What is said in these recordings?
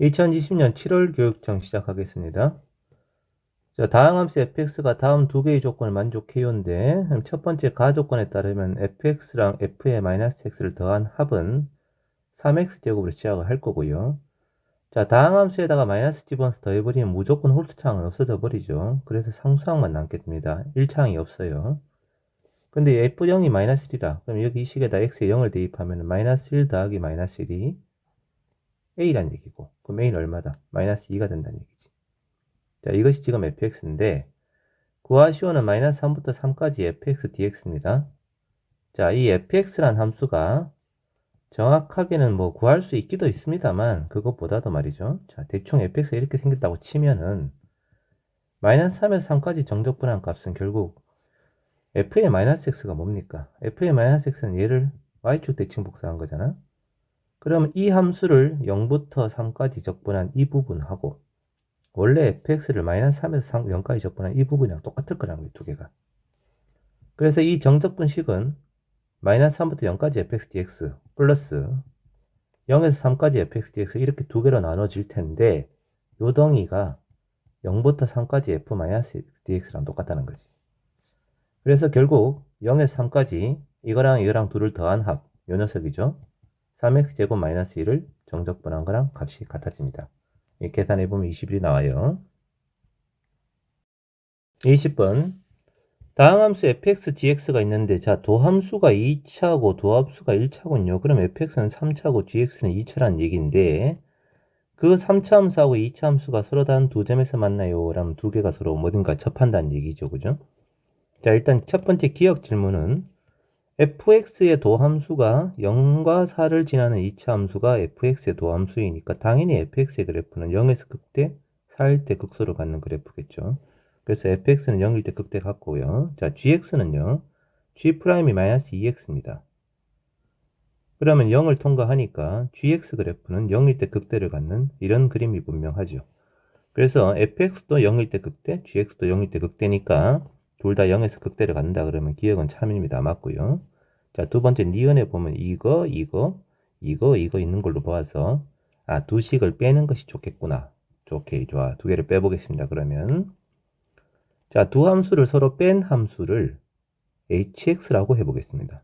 2020년 7월 교육청 시작하겠습니다. 자, 다항함수 fx가 다음 두 개의 조건을 만족해요인데 첫 번째 가조건에 따르면 fx랑 f의 마이너스 x를 더한 합은 3x제곱으로 시작을 할 거고요. 자, 다항함수에다가 마이너스 집어넣어서 더해버리면 무조건 홀수차항은 없어져 버리죠. 그래서 상수항만 남게 됩니다. 1차항이 없어요. 근데 f0이 마이너스 1이라 그럼 여기 이 식에다 x에 0을 대입하면 마이너스 1 더하기 마이너스 1이 a란 얘기고 a는 얼마다? 마이너스 2가 된다는 얘기지. 자 이것이 지금 fx인데 구하 시오는 마이너스 3부터 3까지 fx dx입니다. 자 이 fx란 함수가 정확하게는 뭐 구할 수 있기도 있습니다만 그것보다도 말이죠. 자 대충 fx가 이렇게 생겼다고 치면은 마이너스 3에서 3까지 정적분한 값은 결국 f의 마이너스 x가 뭡니까? f의 마이너스 x는 얘를 y축 대칭 복사한 거잖아. 그러면 이 함수를 0부터 3까지 적분한 이 부분하고 원래 fx를 마이너스 3에서 3, 0까지 적분한 이 부분이랑 똑같을 거라는 거예요, 두 개가. 그래서 이 정적분식은 마이너스 3부터 0까지 fx dx 플러스 0에서 3까지 fx dx 이렇게 두 개로 나눠질 텐데 요 덩이가 0부터 3까지 f 마이너스 dx랑 똑같다는 거지. 그래서 결국 0에서 3까지 이거랑 이거랑 둘을 더한 합, 요 녀석이죠. 3x제곱 마이너스 1을 정적분한 거랑 값이 같아집니다. 계산해보면 21이 나와요. 20번 다항 함수 fx, gx가 있는데 자 도함수가 2차고 도함수가 1차군요. 그럼 fx는 3차고 gx는 2차라는 얘기인데 그 3차 함수하고 2차 함수가 서로 다른 두 점에서 만나요. 라면 두 개가 서로 뭐든가 접한다는 얘기죠. 그죠? 자 일단 첫 번째 기억 질문은 fx의 도함수가 0과 4를 지나는 2차 함수가 fx의 도함수이니까 당연히 fx의 그래프는 0에서 극대, 4일 때 극소를 갖는 그래프겠죠. 그래서 fx는 0일 때 극대 같고요. 자, gx는요. g'이 마이너스 2x입니다. 그러면 0을 통과하니까 gx 그래프는 0일 때 극대를 갖는 이런 그림이 분명하죠. 그래서 fx도 0일 때 극대, gx도 0일 때 극대니까 둘 다 0에서 극대를 간다 그러면 기억은 참입니다. 맞고요. 자, 두 번째 니은에 보면 이거, 이거, 이거, 이거 있는 걸로 보아서 아, 두 식을 빼는 것이 좋겠구나. 좋게 좋아. 두 개를 빼보겠습니다. 그러면 자, 두 함수를 서로 뺀 함수를 hx라고 해보겠습니다.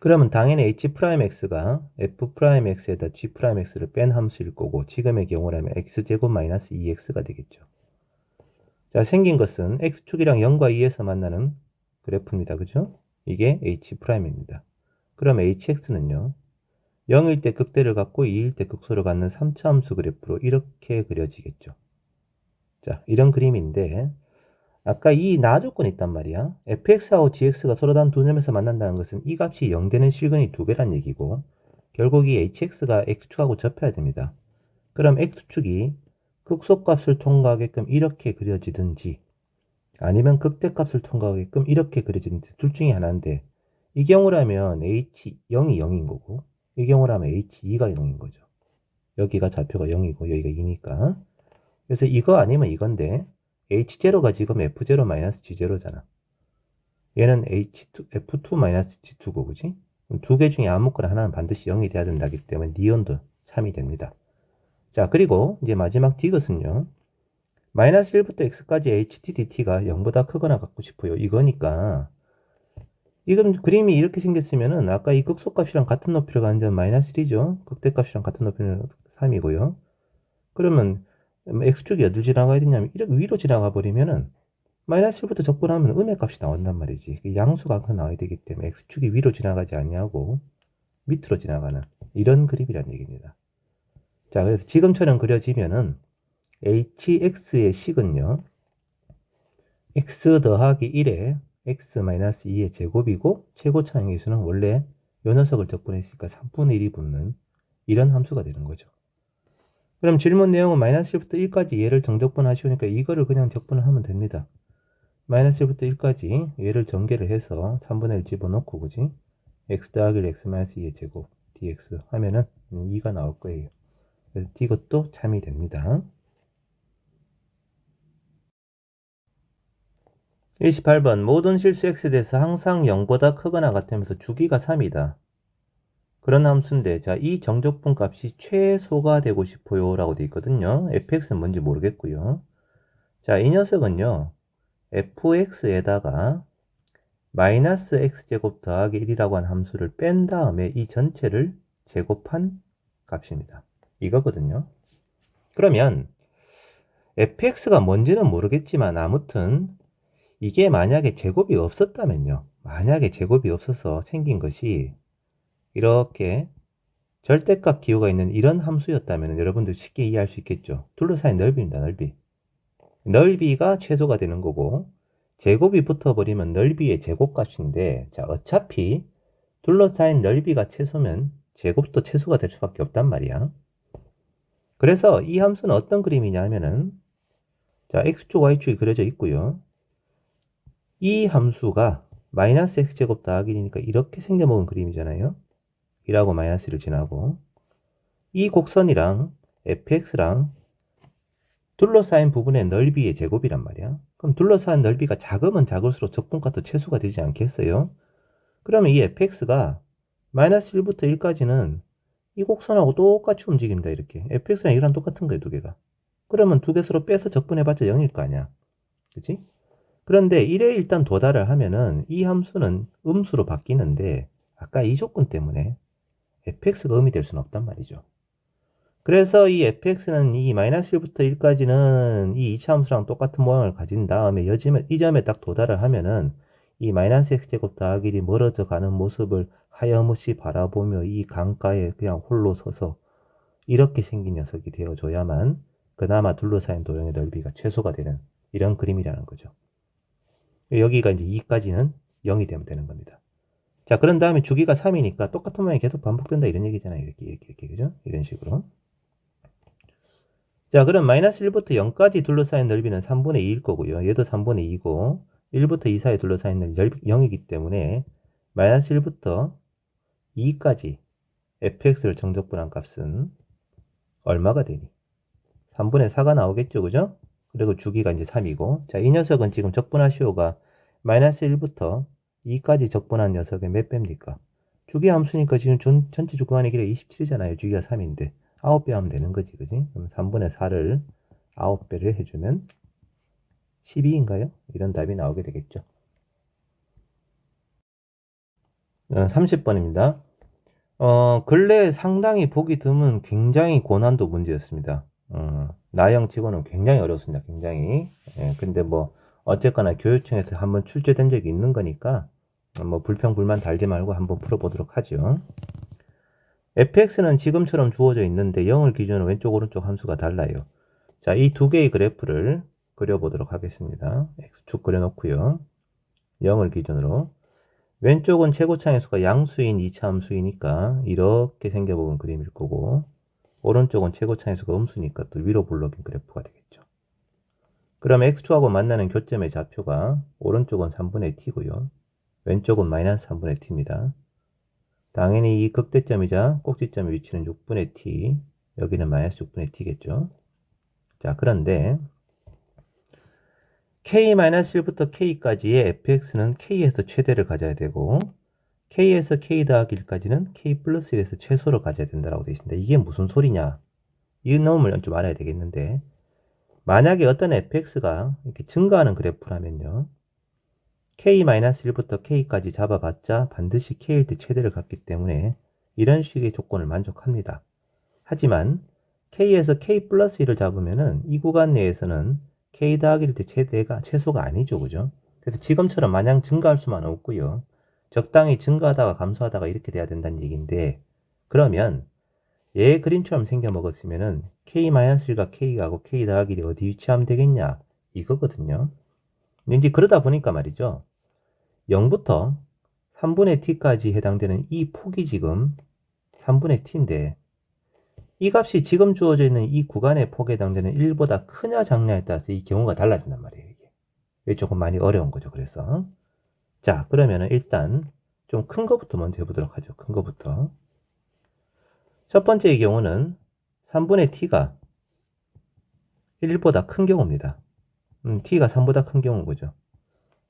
그러면 당연히 h'x가 f'x에다 g'x를 뺀 함수일 거고 지금의 경우라면 x제곱 마이너스 2x가 되겠죠. 자, 생긴 것은 x축이랑 0과 2에서 만나는 그래프입니다. 그죠? 이게 h'입니다. 그럼 hx는요. 0일 때 극대를 갖고 2일 때 극소를 갖는 3차 함수 그래프로 이렇게 그려지겠죠. 자, 이런 그림인데 아까 이 나 조건이 있단 말이야. fx하고 gx가 서로 단두 점에서 만난다는 것은 이 값이 0 되는 실근이 두 개란 얘기고 결국 이 hx가 x축하고 접해야 됩니다. 그럼 x축이 극소값을 통과하게끔 이렇게 그려지든지 아니면 극대값을 통과하게끔 이렇게 그려지든지 둘 중에 하나인데 이 경우라면 h 0이 0인 거고 이 경우라면 h2가 0인 거죠. 여기가 좌표가 0이고 여기가 2니까 그래서 이거 아니면 이건데 h0가 지금 f0-g0잖아. 얘는 h2, f2-g2고 그지? 두 개 중에 아무거나 하나는 반드시 0이 돼야 된다기 때문에 니온도 참이 됩니다. 자, 그리고 이제 마지막 디귿은요. 마이너스 1부터 x까지 htdt가 0보다 크거나 같고 싶어요. 이거니까 이건 그림이 이렇게 생겼으면은 아까 이 극소값이랑 같은 높이로 가는 점 마이너스 1이죠. 극대값이랑 같은 높이는 3이고요. 그러면 x축이 어딜 지나가야 되냐면 이렇게 위로 지나가 버리면은 마이너스 1부터 적분하면 음의 값이 나온단 말이지. 그 양수가 항상 나와야 되기 때문에 x축이 위로 지나가지 않냐고 밑으로 지나가는 이런 그림이란 얘기입니다. 자, 그래서 지금처럼 그려지면은 hx의 식은요. x 더하기 1에 x-2의 제곱이고 최고차항의 수는 원래 요 녀석을 적분했으니까 3분의 1이 붙는 이런 함수가 되는 거죠. 그럼 질문 내용은 마이너스 1부터 1까지 얘를 정적분 하시오니까 이거를 그냥 적분을 하면 됩니다. 마이너스 1부터 1까지 얘를 전개를 해서 3분의 1 집어넣고 그지? x 더하기 x-2의 제곱 dx 하면은 2가 나올 거예요. 그래서 이것도 참이 됩니다. 28번 모든 실수 x에 대해서 항상 0보다 크거나 같으면서 주기가 3이다. 그런 함수인데 자, 이 정적분 값이 최소가 되고 싶어요 라고 돼 있거든요. fx는 뭔지 모르겠고요. 자, 이 녀석은요. fx에다가 마이너스 x제곱 더하기 1이라고 한 함수를 뺀 다음에 이 전체를 제곱한 값입니다. 이거거든요. 그러면 fx가 뭔지는 모르겠지만 아무튼 이게 만약에 제곱이 없었다면요. 만약에 제곱이 없어서 생긴 것이 이렇게 절대값 기호가 있는 이런 함수였다면 여러분들 쉽게 이해할 수 있겠죠. 둘러싸인 넓이입니다. 넓이. 넓이가 최소가 되는 거고 제곱이 붙어버리면 넓이의 제곱값인데 자 어차피 둘러싸인 넓이가 최소면 제곱도 최소가 될 수밖에 없단 말이야. 그래서 이 함수는 어떤 그림이냐 하면은 자 x축 y축이 그려져 있고요. 이 함수가 마이너스 x제곱 더하기 1이니까 이렇게 생겨먹은 그림이잖아요. 1하고 마이너스를 지나고 이 곡선이랑 fx랑 둘러싸인 부분의 넓이의 제곱이란 말이야. 그럼 둘러싸인 넓이가 작으면 작을수록 적분값도 최소가 되지 않겠어요? 그러면 이 fx가 마이너스 1부터 1까지는 이 곡선하고 똑같이 움직입니다. 이렇게. fx랑 1이랑 똑같은 거예요. 두 개가. 그러면 두 개 서로 빼서 적분해봤자 0일 거 아니야. 그치? 그런데 1에 일단 도달을 하면은 이 함수는 음수로 바뀌는데 아까 이 조건 때문에 fx가 음이 될 수는 없단 말이죠. 그래서 이 fx는 이 마이너스 1부터 1까지는 이 2차 함수랑 똑같은 모양을 가진 다음에 이 점에 딱 도달을 하면은 이 마이너스 x제곱 더하기 1이 멀어져 가는 모습을 하염없이 바라보며 이 강가에 그냥 홀로 서서 이렇게 생긴 녀석이 되어줘야만 그나마 둘러싸인 도형의 넓이가 최소가 되는 이런 그림이라는 거죠. 여기가 이제 2까지는 0이 되면 되는 겁니다. 자, 그런 다음에 주기가 3이니까 똑같은 모양이 계속 반복된다 이런 얘기잖아요. 이렇게, 이렇게, 이렇게, 그죠? 이런 식으로. 자, 그럼 마이너스 1부터 0까지 둘러싸인 넓이는 3분의 2일 거고요. 얘도 3분의 2고, 1부터 2 사이에 둘러싸인 넓이 0이기 때문에 마이너스 1부터 2까지 fx를 정적분한 값은 얼마가 되니? 3분의 4가 나오겠죠, 그죠? 그리고 주기가 이제 3이고, 자, 이 녀석은 지금 적분하시오가 마이너스 1부터 2까지 적분한 녀석의 몇 배입니까? 주기 함수니까 지금 전, 전체 주기관의 길이 27이잖아요. 주기가 3인데. 9배 하면 되는 거지, 그지? 그럼 3분의 4를 9배를 해주면 12인가요? 이런 답이 나오게 되겠죠. 어, 30번입니다. 어, 근래 상당히 보기 드문 굉장히 고난도 문제였습니다. 어, 나형 치고는 굉장히 어렵습니다. 굉장히. 예, 근데 뭐, 어쨌거나 교육청에서 한번 출제된 적이 있는 거니까, 뭐, 불평불만 달지 말고 한번 풀어보도록 하죠. fx는 지금처럼 주어져 있는데 0을 기준으로 왼쪽 오른쪽 함수가 달라요. 자, 이 두 개의 그래프를 그려보도록 하겠습니다. x축 그려놓고요. 0을 기준으로 왼쪽은 최고차의 수가 양수인 2차 함수이니까 이렇게 생겨보은 그림일 거고 오른쪽은 최고차의 수가 음수니까 또 위로 불러긴 그래프가 되겠죠. 그럼 x축하고 만나는 교점의 좌표가 오른쪽은 3분의 t고요. 왼쪽은 마이너스 3분의 t입니다. 당연히 이 극대점이자 꼭지점의 위치는 6분의 t, 여기는 마이너스 6분의 t겠죠. 자, 그런데 k-1부터 k까지의 fx는 k에서 최대를 가져야 되고 k에서 k 더하기 1까지는 k 플러스 1에서 최소를 가져야 된다고 되어 있습니다. 이게 무슨 소리냐? 이 놈을 좀 알아야 되겠는데 만약에 어떤 fx가 이렇게 증가하는 그래프라면요. k-1부터 k까지 잡아봤자 반드시 k일 때 최대를 갖기 때문에 이런 식의 조건을 만족합니다. 하지만 k에서 k 플러스 1을 잡으면은 이 구간 내에서는 k 더하기 1때 최대가 최소가 아니죠. 그죠? 그래서 지금처럼 마냥 증가할 수만 없고요. 적당히 증가하다가 감소하다가 이렇게 돼야 된다는 얘기인데 그러면 얘 그림처럼 생겨 먹었으면은 k-1과 k하고 k 더하기 1이 어디 위치하면 되겠냐 이거거든요. 근데 이제 그러다 보니까 말이죠. 0부터 3분의 t까지 해당되는 이 폭이 지금 3분의 t인데 이 값이 지금 주어져 있는 이 구간의 폭에 해당되는 1보다 크냐 작냐에 따라서 이 경우가 달라진단 말이에요. 이게. 조금 많이 어려운 거죠. 그래서 자 그러면은 일단 좀 큰 거부터 먼저 해보도록 하죠. 큰 거부터 첫 번째의 경우는 3분의 t가 1보다 큰 경우입니다. 음, t가 3보다 큰 경우인 거죠.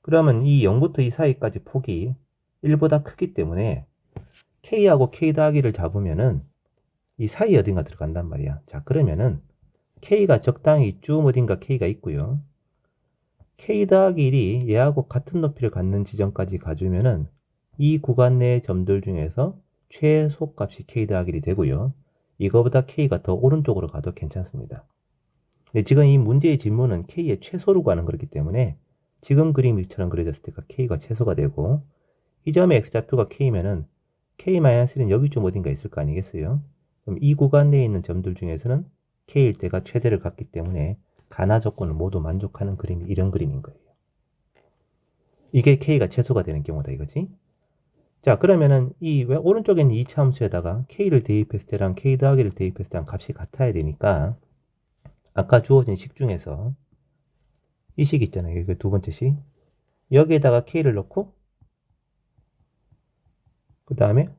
그러면 이 0부터 이 사이까지 폭이 1보다 크기 때문에 K하고 K 더하기를 잡으면은 이 사이 어딘가 들어간단 말이야. 자, 그러면은 K가 적당히 이쯤 어딘가 K가 있고요. K 더하기 1이 얘하고 같은 높이를 갖는 지점까지 가주면은 이 구간 내의 점들 중에서 최소값이 K 더하기 1이 되고요. 이거보다 K가 더 오른쪽으로 가도 괜찮습니다. 근데 지금 이 문제의 질문은 K의 최소로 가는 거기 때문에 지금 그림처럼 그려졌을 때가 K가 최소가 되고 이 점의 X좌표가 K면은 K-1는 여기쯤 어딘가 있을 거 아니겠어요? 그럼 이 구간 내에 있는 점들 중에서는 K일 때가 최대를 갖기 때문에 가나 조건을 모두 만족하는 그림이 이런 그림인 거예요. 이게 K가 최소가 되는 경우다 이거지. 자 그러면은 이왜 오른쪽에 있는 2차 함수에다가 K를 대입했을 때랑 K 더하기를 대입했을 때랑 값이 같아야 되니까 아까 주어진 식 중에서 이 식 있잖아요. 이게 두 번째 식. 여기에다가 K를 넣고 그 다음에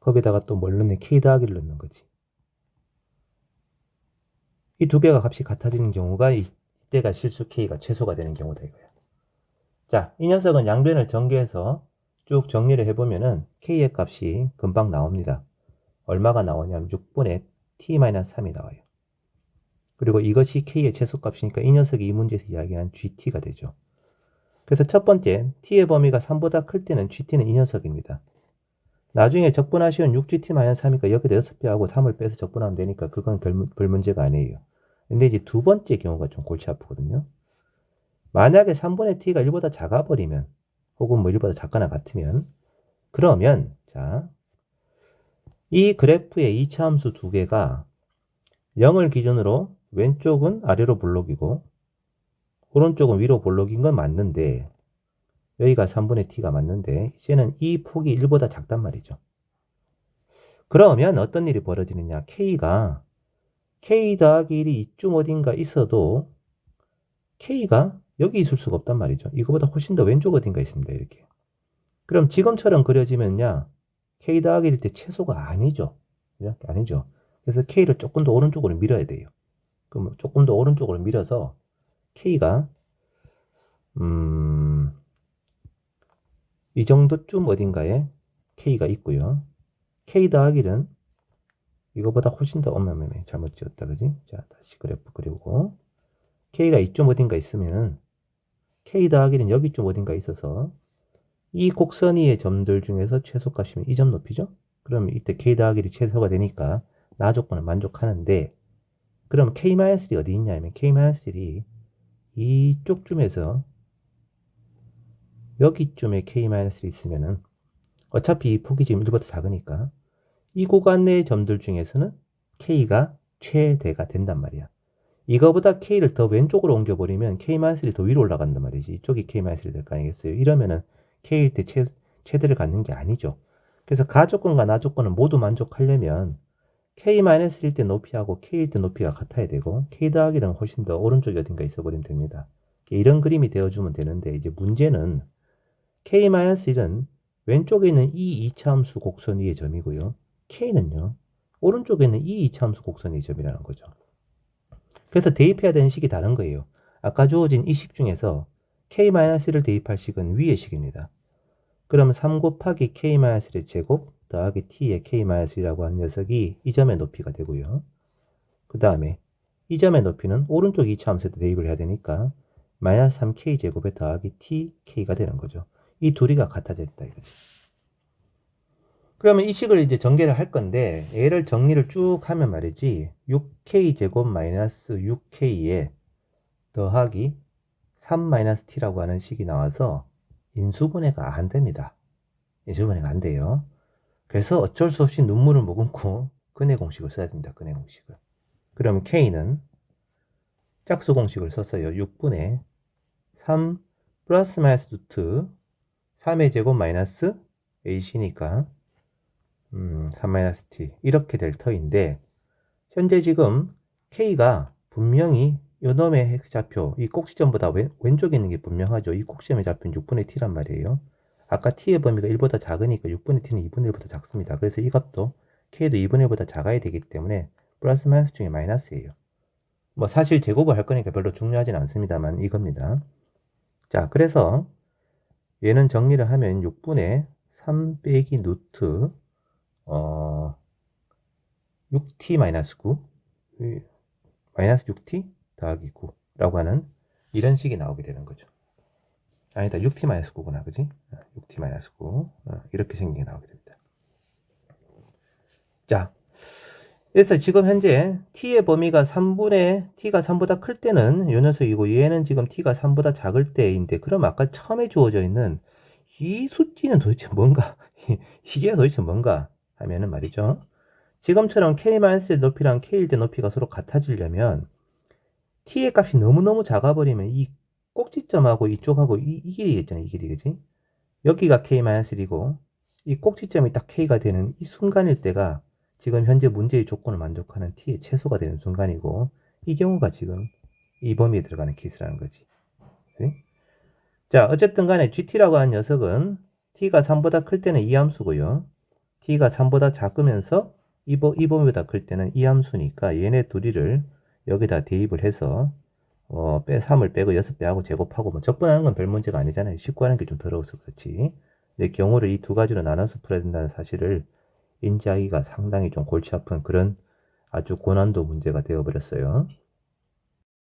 거기다가 또 뭘 넣네? K 더하기를 넣는 거지. 이 두 개가 값이 같아지는 경우가 이때가 실수 K가 최소가 되는 경우다 이거야. 자, 이 녀석은 양변을 전개해서 쭉 정리를 해보면은 K의 값이 금방 나옵니다. 얼마가 나오냐면 6분의 T-3이 나와요. 그리고 이것이 K의 최소값이니까 이 녀석이 이 문제에서 이야기한 GT가 되죠. 그래서 첫 번째, T의 범위가 3보다 클 때는 GT는 이 녀석입니다. 나중에 적분하시면 6GT-3이니까 여기다 6배하고 3을 빼서 적분하면 되니까 그건 별, 별 문제가 아니에요. 근데 이제 두 번째 경우가 좀 골치 아프거든요. 만약에 3분의 t가 1보다 작아 버리면 혹은 뭐 1보다 작거나 같으면 그러면 자, 이 그래프의 2차 함수 두 개가 0을 기준으로 왼쪽은 아래로 볼록이고 오른쪽은 위로 볼록인 건 맞는데 여기가 3분의 t가 맞는데 이제는 이 폭이 1보다 작단 말이죠. 그러면 어떤 일이 벌어지느냐 k가 k 더하기 1이 이쯤 어딘가 있어도 k가 여기 있을 수가 없단 말이죠. 이거보다 훨씬 더 왼쪽 어딘가 있습니다. 이렇게. 그럼 지금처럼 그려지면요. k 더하기 1일 때 최소가 아니죠. 아니죠. 그래서 k를 조금 더 오른쪽으로 밀어야 돼요. 그럼 조금 더 오른쪽으로 밀어서 k가 음, 이 정도쯤 어딘가에 k가 있고요. k 더하기는 이거보다 훨씬 더 엄마매매 잘못 지었다 그지? 자 다시 그래프 그리고 k가 이쯤 어딘가 있으면은 k 더하기는 여기쯤 어딘가 있어서 이 곡선 위의 점들 중에서 최소값이면 이 점 높이죠? 그럼 이때 k 더하기를 최소가 되니까 나 조건을 만족하는데 그럼 k-1이 어디 있냐면 k-1이 이쪽쯤에서 여기쯤에 k-1이 있으면은 어차피 이 폭이 지금 1보다 작으니까 이 구간 내의 점들 중에서는 k가 최대가 된단 말이야. 이거보다 k를 더 왼쪽으로 옮겨버리면 k-3이 더 위로 올라간단 말이지. 이쪽이 k-3이 될 거 아니겠어요? 이러면은 k일 때 최, 최대를 갖는 게 아니죠. 그래서 가조건과 나조건을 모두 만족하려면 k-1일 때 높이하고 k일 때 높이가 같아야 되고 k 더하기는 훨씬 더 오른쪽에 어딘가 있어버리면 됩니다. 이런 그림이 되어주면 되는데 이제 문제는 k-1은 왼쪽에 있는 이 이차함수 곡선 위의 점이고요. K는요. 오른쪽에 있는 이 이차함수 곡선 위의 점이라는 거죠. 그래서 대입해야 되는 식이 다른 거예요. 아까 주어진 이 식 중에서 k-를 대입할 식은 위의 식입니다. 그러면 3 곱하기 k-의 제곱 더하기 t의 k-이라고 하는 녀석이 이 점의 높이가 되고요. 그 다음에 이 점의 높이는 오른쪽 2차 함수에 대입을 해야 되니까 마이너스 3k 제곱에 더하기 tk가 되는 거죠. 이 둘이가 같아졌다 이거지. 그러면 이 식을 이제 전개를 할 건데 얘를 정리를 쭉 하면 말이지 6k 제곱 마이너스 6k에 더하기 3 마이너스 t라고 하는 식이 나와서 인수분해가 안 됩니다. 인수분해가 안 돼요. 그래서 어쩔 수 없이 눈물을 머금고 근해 공식을 써야 됩니다. 근해 공식을. 그러면 k는 짝수 공식을 써서요. 6분의 3 플러스 마이너스 루트 3의 제곱 마이너스 ac니까 음, 3-t 이렇게 될 터인데 현재 지금 k가 분명히 요놈의 x좌표 이 꼭지점보다 왼, 왼쪽에 있는 게 분명하죠. 이 꼭지점의 좌표는 6분의 t란 말이에요. 아까 t의 범위가 1보다 작으니까 6분의 t는 2분의 1보다 작습니다. 그래서 이 값도 k도 2분의 1보다 작아야 되기 때문에 플러스 마이너스 중에 마이너스예요. 뭐 사실 제곱을 할 거니까 별로 중요하진 않습니다만 이겁니다. 자 그래서 얘는 정리를 하면 6분의 3 빼기 루트 어 6t 마이너스 9 이, 마이너스 6t 더하기 9라고 하는 이런 식이 나오게 되는 거죠. 아니다 6t 마이너스 9구나 그지? 6t 마이너스 9 어, 이렇게 생긴 게 나오게 됩니다. 자 그래서 지금 현재 t의 범위가 3분의 t가 3보다 클 때는 요 녀석이고 얘는 지금 t가 3보다 작을 때인데 그럼 아까 처음에 주어져 있는 이 수치는 도대체 뭔가 이게 도대체 뭔가 하면은 말이죠. 지금처럼 k-1의 높이랑 k일 때 높이가 서로 같아지려면 t의 값이 너무너무 작아버리면 이 꼭지점하고 이쪽하고 이, 이 길이 있잖아요. 이 길이 그지? 여기가 k-1이고 이 꼭지점이 딱 k가 되는 이 순간일 때가 지금 현재 문제의 조건을 만족하는 t의 최소가 되는 순간이고 이 경우가 지금 이 범위에 들어가는 케이스라는 거지. 그치? 자 어쨌든 간에 gt라고 하는 녀석은 t가 3보다 클 때는 이 함수고요. T가 3보다 작으면서 이, 범- 이 범위보다 클 때는 이 함수니까 얘네 둘이를 여기다 대입을 해서 어, 빼 3을 빼고 6 빼하고 제곱하고 뭐 적분하는 건 별 문제가 아니잖아요. 19하는 게 좀 더러워서 그렇지. 내 경우를 이 두 가지로 나눠서 풀어야 된다는 사실을 인지하기가 상당히 좀 골치 아픈 그런 아주 고난도 문제가 되어버렸어요.